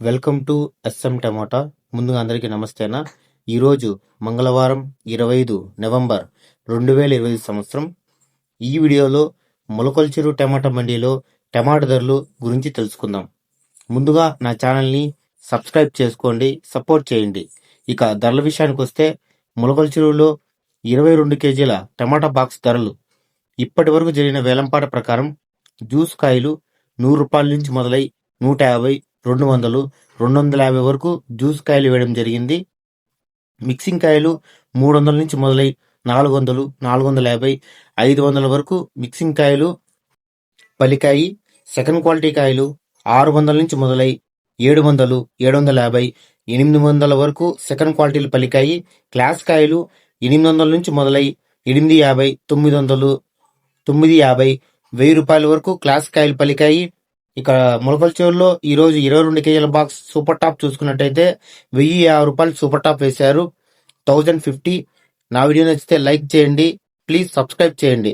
Welcome to S M tomato. ముందుగా అందరికీ నమస్తేనా? ఈరోజు మంగళవారం ఇరవై ఐదు నవంబర్ రెండు వేల ఇరవై సంవత్సరం. ఈ వీడియోలో మొలకల చెరువు టమాటా మండీలో టమాటా ధరలు గురించి తెలుసుకుందాం. ముందుగా నా ఛానల్ని సబ్స్క్రైబ్ చేసుకోండి సపోర్ట్ చేయండి. ఇక ధరల విషయానికి వస్తే మొలకల చెరువులో ఇరవై రెండు కేజీల టమాటా బాక్స్ ధరలు ఇప్పటి వరకు జరిగిన వేలంపాట ప్రకారం జ్యూస్ కాయలు నూరు రూపాయల నుంచి మొదలై నూట యాభై రెండు వందలు రెండు వందల యాభై వరకు జ్యూస్ కాయలు వేయడం జరిగింది. మిక్సింగ్ కాయలు మూడు వందల నుంచి మొదలై నాలుగు వందలు నాలుగు వందల యాభై ఐదు వందల వరకు మిక్సింగ్ కాయలు పలికాయి సెకండ్ క్వాలిటీ కాయలు ఆరు వందల నుంచి మొదలై ఏడు వందలు ఏడు వందల యాభై ఎనిమిది వందల వరకు సెకండ్ క్వాలిటీలు పలికాయి క్లాస్ కాయలు ఎనిమిది వందల నుంచి మొదలై ఎనిమిది యాభై తొమ్మిది వందలు తొమ్మిది యాభై వెయ్యి రూపాయల వరకు క్లాస్ కాయలు పలికాయి ఇక్కడ మొలకల చెరువులో ఈ రోజు ఇరవై రెండు కేజీల బాక్స్ సూపర్ టాప్ చూసుకున్నట్టయితే వెయ్యి యాభై రూపాయలు సూపర్ టాప్ వేశారు. థౌజండ్ ఫిఫ్టీ నా వీడియో నచ్చితే లైక్ చేయండి. ప్లీజ్ సబ్స్క్రైబ్ చేయండి.